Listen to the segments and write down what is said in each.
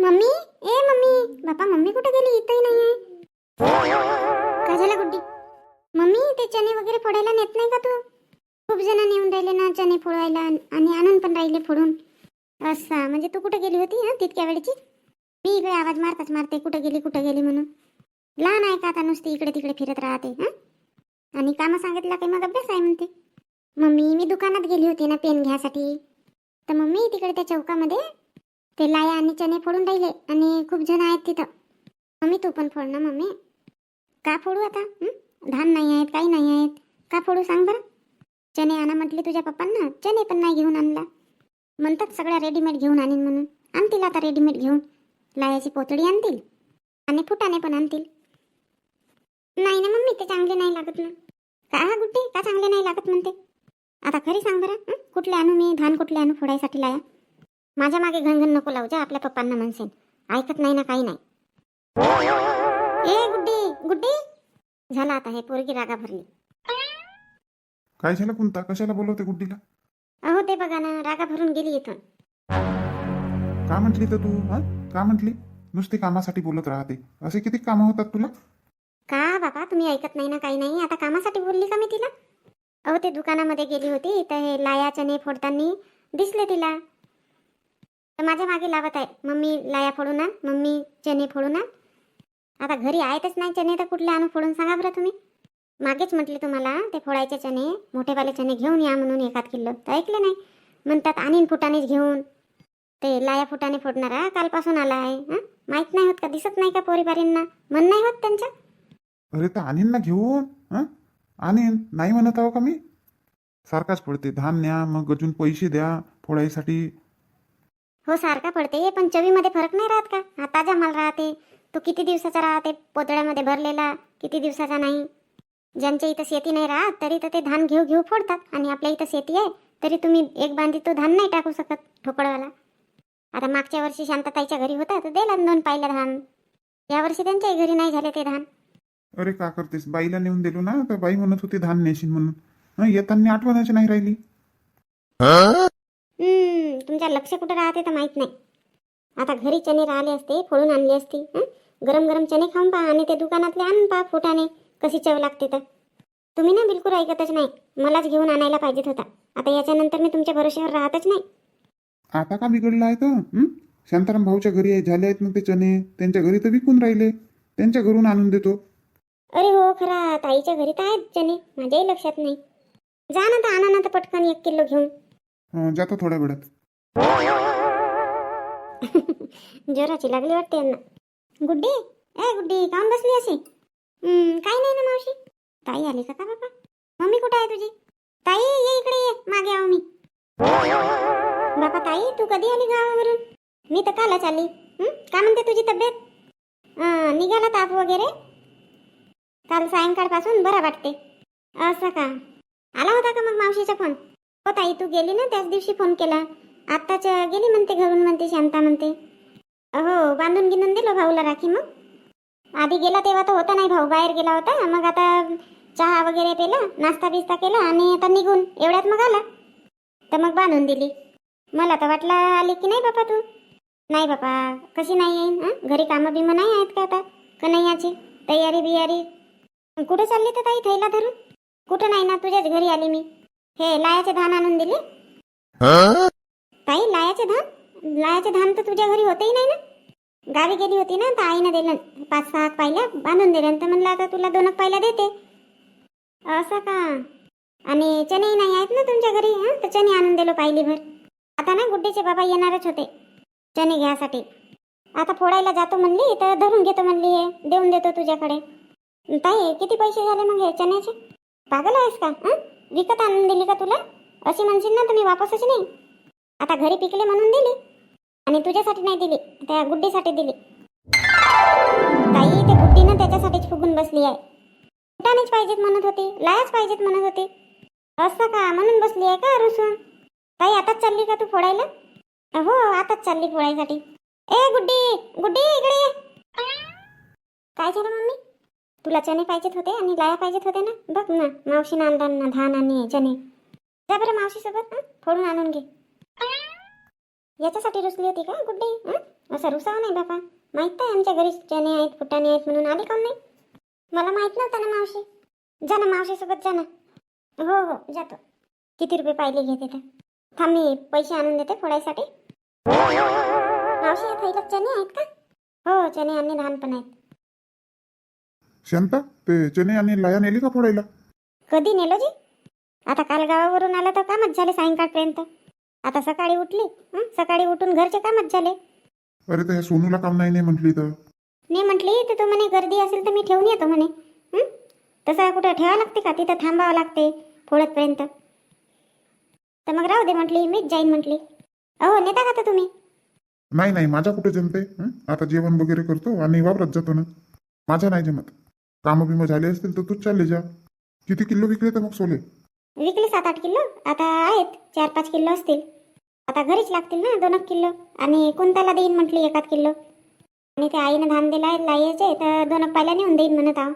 Mummy? ए mummy. बापा mummy कुठे गेली? इथंही नाही काय झालं गुड्डी? मम्मी ते चणे वगैरे फोडायला नेत नाही का तू? खूप जण नेऊन राहिले ना चणे फोडायला आणि आणून पण राहिले फोडून. असा. म्हणजे तू कुठे गेली होती ना तितक्या वेळची? मी इकडे आवाज मारताच मारते कुठे गेली कुठे गेली म्हणून. लहान आहे का आता नुसती इकडे तिकडे फिरत राहते हा? आणि कामं सांगितलं काही मग अभ्यास आहे म्हणते. मम्मी मी दुकानात गेली होती ना पेन घ्यासाठी. तर मम्मी तिकडे त्या चौकामध्ये ते लाया आणि चणे फोडून राहिले. आणि खूप जण आहेत तिथं. मम्मी तू पण फोड ना मम्मी. का फोडू आता? धान नाही आहेत काही नाही आहेत. का फोडू सांग बरं? चणे आणा म्हटले तुझ्या पप्पांना. चणे पण नाही घेऊन आणला. म्हणतात सगळ्या रेडीमेड घेऊन आणीन म्हणून. आणतील आता रेडीमेड घेऊन. लायाची पोतडी आणतील. आणि फुटाणे पण आणतील. नाही ना मम्मी ते चांगले नाही लागत ना. का हा गुट्टे का चांगले नाही लागत म्हणते? आता खरी सांग बरं. कुठले आणू मी? धान कुठले आणू? फोडायसाठी लाया. माझ्या मागे घनघन नको लावू जा आपल्या पप्पांना म्हणसेन ऐकत नाही ना काही नाही. ए गुड्डी गुड्डी. झाला आता हे पोरगी रागा भरली. काय झालं कोणता कशाला बोलवते गुड्डीला? अहो ते बघा ना रागा भरून गेली इथून. का म्हटली तर तू हा? का म्हटली? नुसती कामासाठी बोलत राहते. असे किती कामं होतात तुला? का बाबा तुम्ही ऐकत नाही ना काही नाही? आता कामासाठी बोलली का मी तिला? अहो ते दुकानामध्ये गेली होती तर हे लाया चणे फोडताना दिसले तिला. तर माझ्या मागे लावत आहे. मम्मी लाया फोडून आण मम्मी चणे फोडून आण आता घरी आहेतच नाही चणे तर कुठले आणू फोडून सांगा बरं तुम्ही. मागेच म्हटले तुम्हाला ते फोडायचे चणे मोठेवाले चणे घेऊन या म्हणून एखाद किलो. तर ऐकले नाही. म्हणतात आणीन फुटानेच घेऊन. ते लाया फुटाने फोडणारा कालपासून आला आहे. हां? माहीत नाही होत का? दिसत नाही का पोरीबारींना? मन नाही होत त्यांच्या अरे तर आणीन ना घेऊन. हा? आणीन. नाही म्हणत आहो का मी? सारखाच फोडते धान न्या मग अजून पैसे द्या. फोडायसाठी हो सारखा पडते पण चवीमध्ये फरक नाही राहत का? हा ताजा माल राहते. तो किती दिवसाचा राहते? पोतळ्यामध्ये भरलेला किती दिवसाचा नाही? ज्यांच्या इथं शेती नाही राहत तरी तर ते धान घेऊ घेऊ फोडतात. आणि आपल्या इथं शेती आहे तरी तुम्ही एक बांधी तो धान नाही टाकू शकत ठोकळवाला. आता मागच्या वर्षी शांतताईच्या घरी होता तर दिला दोन पाहिलं धान. यावर्षी त्यांच्याही घरी नाही झाले ते धान. अरे का करतेस? बाईला नेऊन दिलो ना तर बाई म्हणत होती धान नेशील म्हणून. हं, येताना आठवणाची नाही राहिली. तुमच्या लक्ष कुठं राहते तर माहीत नाही. आता घरी चणे राहिले असते फोडून आणले असते? गरम गरम चणे खाऊन पहा आणि ते दुकानातले आणून पहा फुटाने कशी चव लागते तर. तुम्ही ना बिलकुल ऐकतच नाही मलाच घेऊन आणायला पाहिजेत होता. आता याच्यानंतर मी तुमच्या भरोश्यावर राहतच नाही. आता का बिघडलं आहे तर? शांताराम भाऊच्या घरी झाले आहेत ना ते चणे त्यांच्या घरी तर विकून राहिले त्यांच्या घरून आणून देतो. अरे हो खरा ताईच्या घरी तर आहेत चणे माझ्याही लक्षात नाही. जा ना तर आणा ना तर पटकन एक किलो घेऊन. जातो थोड्या वेळात. जोराची लागली वाटते यांना. गुड्डी ए गुड्डी काम बसली अशी? काही नाही ना मावशी. ताई आली का बाबा? मम्मी कुठे आहे तुझी? ताई ये इकडे ये. मागे आहो मी. बाबा ताई तू कधी आली गावावरून? मी तर कालच आली. काय म्हणते तुझी तब्येत? निघाला ताप वगैरे? काल सायंकाळपासून बरं वाटते. असं का? आला होता का मग मावशीचा फोन? हो ताई तू गेली ना त्याच दिवशी फोन केला. आत्ताच गेली म्हणते घरून म्हणते शांता म्हणते. हो बांधून गिनून दिलो भाऊला राखी मग. आधी गेला तेव्हा तर होता नाही भाऊ बाहेर गेला होता. मग आता चहा वगैरे पेला नाश्ता बिस्ता केला आणि आता निघून एवढ्यात मग आला. तर मग बांधून दिली. मला तर वाटला आली की नाही बापा तू? नाही बापा कशी नाही येईन हां? घरी कामं बिमं नाही आहेत का आता? कन्हैयाची तयारी बियारी कुठं चालली तर ताई थैला धरून? कुठं नाही ना तुझ्याच घरी आली मी. हे लायाचे धान आणून दिले. ताई लायाचे धान? लायाचे धान तर तुझ्या घरी होतेही नाही ना? गावी गेली होती ना तर आईनं दिलं. पाच सहा पाहिल्या बांधून दिलं. तर म्हणलं आता तुला दोन पाहिल्या देते. असं का? आणि चणे नाही आहेत ना तुमच्या घरी? हां? तर चणे आणून दिलो पाहिली भर. आता ना गुड्डेचे बाबा येणारच होते. चणे घ्यासाठी. आता फोडायला जातो म्हणली तर धरून घेतो म्हणली हे. देऊन देतो तुझ्याकडे. ताई किती पैसे झाले मग हे चण्याचे? पागल आहेस का? हां? विकत आणून दिली का तुला? अशी म्हणशील ना तुम्ही वापसच नाही. आता घरी पिकले म्हणून दिली. आणि तुझ्यासाठी नाही दिली त्या गुड्डीसाठी दिली. ताई ते गुड्डीनं त्याच्यासाठीच फुगून बसली आहे. फुटानेच पाहिजेत म्हणत होती लायाच पाहिजेत म्हणत होती. असं का? म्हणून बसली आहे का रुसून ताई आताच चालली का तू फोडायला? हो आताच चालली फोडायसाठी. ए गुड्डी गुड्डी इकडे काय झालं मम्मी? तुला चणे पाहिजेत होते आणि लाया पाहिजेत होते ना? बघ ना मावशीनं आणला ना धान आणि चणे. जा बरं मावशीसोबत फोडून आणून घे. याच्यासाठी रुसली होती का गुड्डे? असं रुसावं नाही बापा. माहीत आहे आमच्या घरी चणे आहेत फुटाणे आहेत म्हणून आले कोण नाही? मला माहीत नव्हतं ना मावशी. जा ना मावशीसोबत जा ना. हो हो जातो. किती रुपये पाहिले घेते तर? थांब मी पैसे आणून देते फोडायसाठी. मावशी या थैलात चणे आहेत का? हो चणे आणि धान पण आहेत. शांता ते चणे आणि लाया नेली का फोडायला? कधी नेलो जी? आता काल गावावरून आलं तर कामच झाले सायंकाळपर्यंत. आता सकाळी उठली हं? सकाळी उठून घरचे कामच झाले. अरे तर ह्या सोनूला काम नाही नाही म्हटली तर? मी म्हटली तर तो म्हणे गर्दी असेल तर मी ठेवून येतो म्हणे. हं? तसं कुठं ठेवावं लागते का? तिथं थांबावं लागते फोडतपर्यंत. तर मग राहू दे म्हटली मीच जाईन म्हटली. अहो नेता का आता तुम्ही? नाही नाही माझ्या कुठे जमते हं? आता जेवण वगैरे करतो आणि वावरात जातो ना. माझ्या नाही जमत. कामं बिमं झाले असतील तर तूच चालले जा. किती किलो विकले तर मग सोले विकले सात आठ किलो. आता आहेत चार पाच किलो असतील. आता घरीच लागतील ना दोन किलो. आणि कोणत्याला देईन म्हटली एकात किलो. आणि त्या आईनं धान दिलाय लायाचे तर दोन पायला नेऊन देईन म्हणत आहो.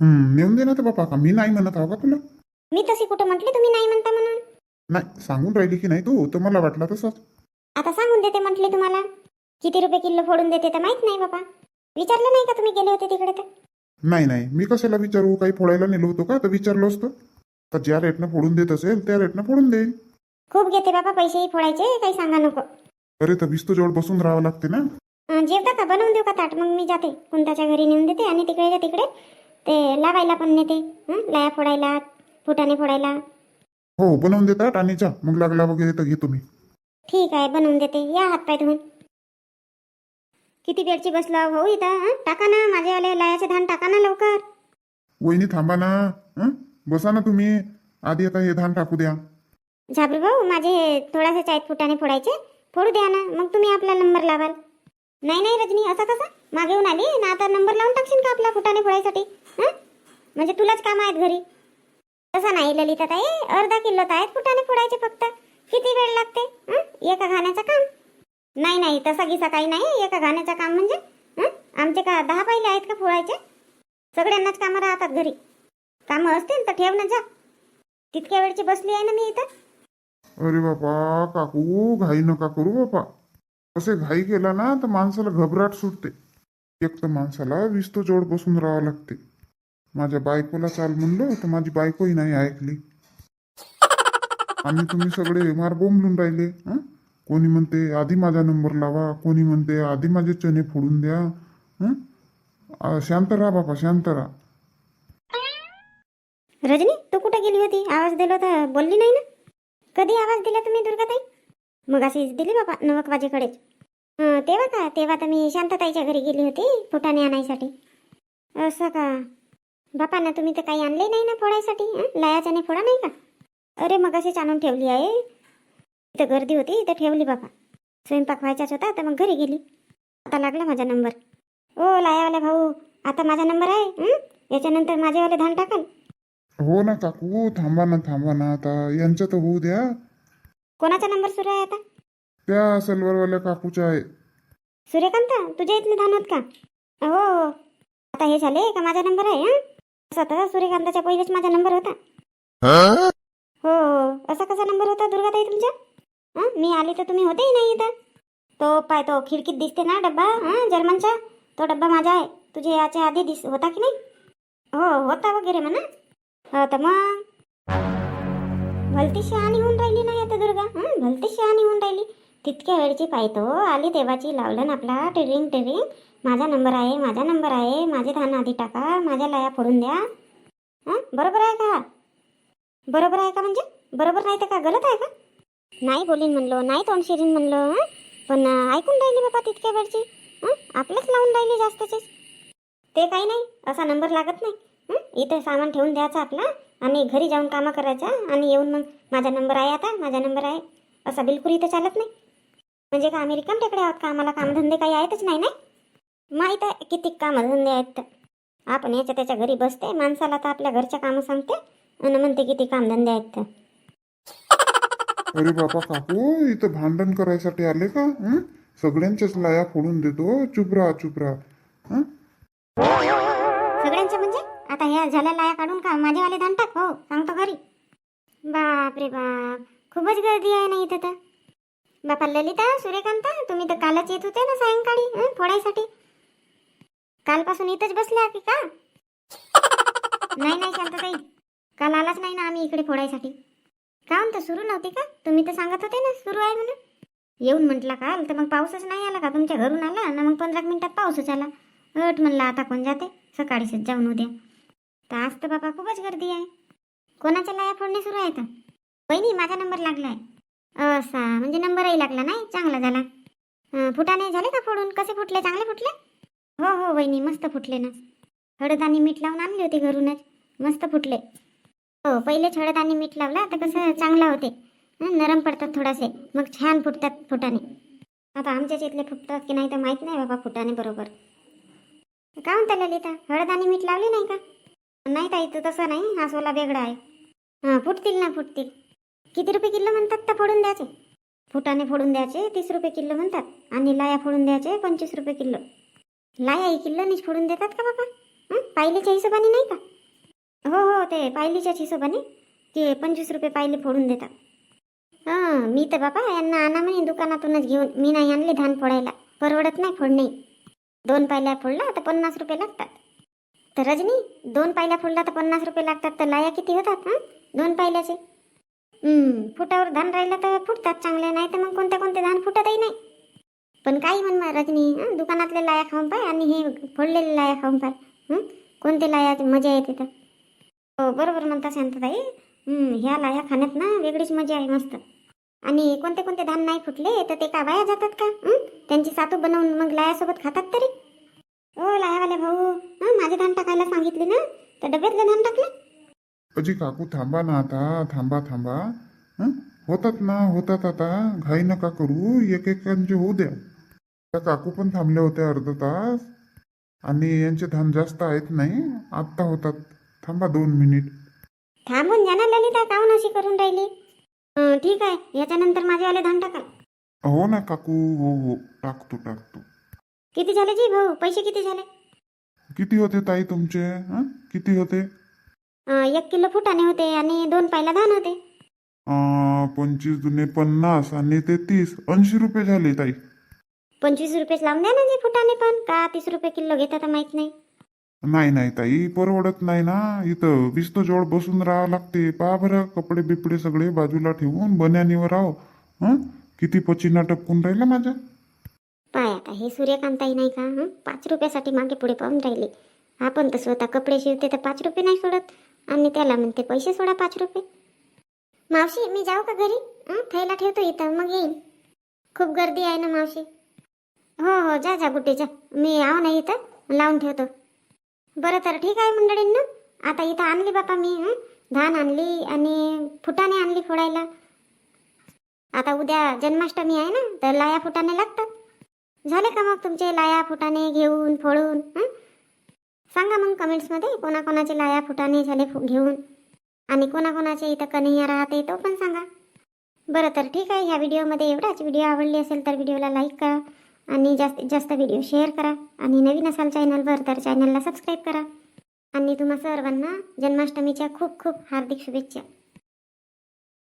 हं, नेऊन दे ना तर बापा का? मी नाही म्हणत आहो का तुला? मी तशी कुठं म्हटली? तुम्ही नाही म्हणता म्हणून. नाही सांगून राहिली की नाही तू? तर मला वाटला तसंच. आता सांगून देते म्हटली तुम्हाला. किती रुपये किलो फोडून देते तर माहीत नाही बाबा विचारलं नाही का तुम्ही गेले होते तिकडे तर? नाही नाही. मी कशाला विचारू? काही फोडायला नेलो होतो का? तर विचारलो असतो. तर ज्या रेटनं फोडून देत असेल त्या रेटनं फोडून देईन. खूप घेते बाबा पैसेही फोडायचे काही सांगा नको. अरे तर जवळ बसून राहावं लागते ना? अं, जेवता का? बनवून देऊ का ताट? मग मी जाते. कोणत्याच्या घरी नेऊन देते आणि तिकडेच्या तिकडे ते लावायला पण नेते. हं? लाया फोडायला फुटाणे फोडायला. हो बनवून देतात आणि जा. मग लागला वगैरे तर घेतो मी. ठीक आहे बनवून देते. या हात पाय धुवून. किती वेळची बसलो भाऊ इथं हं? टाका ना माझ्यावाले लायाचे धान टाका ना लवकर. वहिनी थांबा ना हं? बसा ना तुम्ही. आधी आता हे धान टाकू द्या. झाबरू भाऊ माझे हे थोडासे आहेत फुटाणे फोडायचे. फोडू द्या ना मग तुम्ही आपला नंबर लावाल. नाही नाही रजनी असं कसं? मागे येऊन आली? ना आता नंबर लावून टाकशील का आपला फुटाणे फोडायसाठी? हं? म्हणजे तुलाच काम आहेत घरी. तसं नाही ललिता ताई अर्धा किलो आहेत फुटाणे फोडायचे फक्त. किती वेळ लागते? हं? एका घाण्याचं काम. नाही नाही तसा गिसा काही नाही एका घाण्याचं काम म्हणजे आमचे का दहा पाहिले आहेत का फोडायचे? सगळ्यांनाच कामं राहतात घरी. कामं असतील तर ठेव ना जा. तितक्या वेळची बसली आहे ना मी इथं. अरे बापा काकू घाई नका करू बापा. असे घाई केला ना तर माणसाला घबराट सुटते. एक तर माणसाला विस्तो जोड बसून राहावं लागते. माझ्या बायकोला चाल म्हणलं तर माझी बायकोही नाही ऐकली. आणि तुम्ही सगळे मार बोंबलून राहिले हं? कोणी म्हणते आधी माझा नंबर लावा. कोणी म्हणते आधी माझे चणे फोडून द्या. हं? शांत राहा बापा शांत राहा. रजनी तू कुठे गेली होती? आवाज दिला तर बोलली नाही ना? कधी आवाज दिला तुम्ही दुर्गाताई? मग अशीच दिली बाबा नवक वाजेकडेच हं, तेव्हा का? तेव्हा तर मी शांतताईच्या घरी गेली होती फुटाणे आणायसाठी. असं का? बापा ना तुम्ही तर काही आणले नाही ना फोडायसाठी? हं? लायाच्याने फोडा नाही का? अरे मग अशीच आणून ठेवली आहे. इथं गर्दी होती इथं ठेवली बापा स्वयंपाक व्हायचाच होता तर मग घरी गेली. आता लागला माझा नंबर. ओ लायावाला भाऊ आता माझा नंबर आहे? हं? याच्यानंतर माझेवाले धान टाकाल हो ना काकू थांबा ना थांबा ना आता यांचं तर होऊ द्या. कोणाचा नंबर सुरू आहे आता? त्या सलवारवाल्या काकूच्या आहे. सूर्यकांत तुझ्या इथले धान आहेत का? हो. हो आता हे झाले का माझा नंबर आहे हं? स्वतः सूर्यकांताच्या पहिलेच माझा नंबर होता. हो हो. असा कसा नंबर होता दुर्गाताई तुमचा? हां मी आली तर तुम्ही होतेही नाही इथं. तो पाय तो खिडकीत दिसते ना डब्बा हां जर्मनचा? तो डब्बा माझा आहे. तुझे याच्या आधी दिस होता की नाही? हो होता वगैरे म्हणा. हो तर मग? भलती शहाणी होऊन राहिली नाही आता दुर्गा. हां भलती शहाणी होऊन राहिली. तितक्या वेळची पाहतो आली तेव्हाची लावलं ना आपला टिरिंग टिरिंग. माझा नंबर आहे माझा नंबर आहे. माझे धान आधी टाका माझ्या लाया फोडून द्या. हां बरोबर आहे का? बरोबर आहे का म्हणजे? बरोबर नाही तर का? गलत आहे का? नाही बोलीन म्हणलो नाही तोंड शिरीन म्हणलो हं? पण अं, ऐकून राहिली बाबा तितक्या वेळची हं? आपलेच लावून राहिली जास्तचेच. ते काही नाही असा नंबर लागत नाही हं? इथं सामान ठेवून द्यायचं आपला आणि घरी जाऊन कामं करायचं आणि येऊन मग माझा नंबर आहे आता माझा नंबर आहे. असा बिलकुल इथं चालत नाही. म्हणजे का आम्ही रिकाम टेकडे आहोत का? आम्हाला कामधंदे काही आहेतच नाही नाही माहीत आहे किती कामधंदे आहेत? तर आपण याच्या त्याच्या घरी बसते माणसाला तर आपल्या घरच्या कामं सांगते आणि म्हणते किती कामधंदे आहेत. तर अरे बापा काकू इथं भांडण करायसाठी आले का? हं? सगळ्यांच्याच लाया फोडून देतो चुप राहा चुप राहा. हं? सगळ्यांचे म्हणजे? आता ह्या झाल्या लाया काढून का? माझेवाले धान टाक हो सांगतो घरी. बाप रे बाप खूपच गर्दी आहे ना इथं तर. बापा ललिता सूर्यकांता तुम्ही तर कालच येत होते ना सायंकाळी हं, फोडायसाठी. कालपासून इथंच बसल्या की का? नाही नाही शांतताई. काल आलाच नाही ना आम्ही इकडे फोडायसाठी. काम तर सुरू नव्हती का? तुम्ही तर सांगत होते ना सुरू आहे म्हणून. येऊन म्हटला काल तर मग पाऊसच नाही आला का? तुमच्या घरून आला ना मग पंधरा मिनिटात पाऊसच आला. अट म्हणला आता कोण जाते? सकाळीच जाऊन उद्या. तर आज तर बाबा खूपच गर्दी आहे. कोणाच्या लाया फोडणे सुरू आहे तर वहिनी माझा नंबर लागला आहे असा म्हणजे नंबरही लागला नाही चांगला झाला. फुटाने झाले का फोडून? कसे फुटले? चांगले फुटले? हो हो वहिनी मस्त फुटले ना. हळद आणि मीठ लावून आणले होते घरूनच. मस्त फुटले. हो पहिले छळत आणि मीठ लावला तर कसं चांगला होते. नरम पडतात थोडासे मग छान फुटतात फुटाने. आता आमच्याच इथले फुटतात की नाही तर माहीत नाही बाबा फुटाने बरोबर. का म्हणता ललिता हळद आणि मीठ लावली नाही का? नाही ताई तर तसं नाही हा सोला वेगळा आहे. हां फुटतील ना फुटतील. किती रुपये किलो म्हणतात तर फोडून द्यायचे? फुटाने फोडून द्यायचे तीस रुपये किलो म्हणतात. आणि लाया फोडून द्यायचे पंचवीस रुपये किलो. लाया ही किलोनीच फोडून देतात का बाबा? पाहिलेच्या हिशोबाने नाही का? ते पायलीच्याच हिशोबाने? ते पंचवीस रुपये पायली फोडून देतात. हां मी तर बापा यांना आणा म्हणे दुकानातूनच घेऊन. मी नाही आणले धान फोडायला. परवडत नाही फोडणे. दोन पायल्या फोडला तर पन्नास रुपये लागतात. तर रजनी दोन पायल्या फोडला तर पन्नास रुपये लागतात तर लाया किती होतात हां? दोन पायल्याचे. फुटावर धान राहिलं तर फुटतात चांगले नाही तर मग कोणते कोणते धान फुटतही नाही. पण काही म्हण मग रजनी हं, दुकानातले लाया खाऊन पाय आणि हे फोडलेले लाया खाऊन पाय. कोणते लाया मजा येते तर. हो बरोबर म्हणता शांतताई ह्या लाया खाण्यात ना वेगळीच मजा आहे मस्त. आणि कोणते कोणते धान नाही फुटले तर ते का वाया जातात का? त्यांची सातू बनवून मग लायासोबत खातात तरी. ओ लायावाले भाऊ. माझे धान टाकायला सांगितले ना तर डब्यातले धान टाकले. अजी काकू थांबा ना आता. थांबा थांबा. होतात ना होतात आता. घाई नका करू एक एकांचे होऊ द्या. त्या काकू पण थांबल्या होत्या अर्धा तास. आणि यांचे धान जास्त आहेत नाही आत्ता होतात. थांबा दोन मिनिट. थांबून जा ना ललिता काहून अशी करून राहिली? ठीक आहे याच्यानंतर माझेवाले धान टाका. हो ना काकू हो हो टाकतो टाकतो. किती झाले जी भाऊ? पैसे किती झाले? किती होते ताई तुमचे? हं? किती होते? अं, एक किलो फुटाणे होते आणि दोन पायला धान होते. अं, पंचवीस दुने पन्नास आणि ते तीस. ऐंशी रुपये झाले ताई. पंचवीस रुपयेच लावून द्या ना जी फुटाणे पण. का तीस रुपये किलो घेतात तर माहीत नाही. नाही नाही ताई परवडत नाही ना. इथं विस्त जवळ बसून राहावं लागते. पहा बरं कपडे बिपडे सगळे बाजूला ठेवून बन्यानीवर राहो. हं? किती पचिना टपकून राहिला माझ्या पाय आता हे सूर्यकांताई नाही का हं? पाच रुपयासाठी मागे पुढे पाहून राहिले. आपण तर स्वतः कपडे शिवते तर पाच रुपये नाही सोडत. आणि त्याला म्हणते पैसे सोडा पाच रुपये. मावशी मी जाऊ का घरी? हं? थैला ठेवतो इथं मग येईन. खूप गर्दी आहे ना मावशी. हो हो जा जा गुड्डे जा. मी आहो ना इथं लावून ठेवतो. बरं तर ठीक आहे मंडळींना. आता इथं आणली बापा मी धान आणली आणि फुटाने आणली फोडायला. आता उद्या जन्माष्टमी आहे ना तर लाया फुटाने लागतात. झाले का मग तुमचे लाया फुटाने घेऊन फोडून सांगा मग कमेंट्समध्ये कोणाकोणाचे लाया फुटाने झाले फु- घेऊन. आणि कोणाकोणाचे इथं कन्हैया राहते तो पण सांगा. बरं तर ठीक आहे ह्या व्हिडिओमध्ये एवढाच. व्हिडिओ आवडली असेल तर व्हिडिओला लाईक करा. आणि जास्तीत जास्त व्हिडिओ शेअर करा. आणि नवीन असाल चॅनलवर तर चॅनलला सबस्क्राईब करा. आणि तुम्हा सर्वांना जन्माष्टमीच्या खूप खूप हार्दिक शुभेच्छा.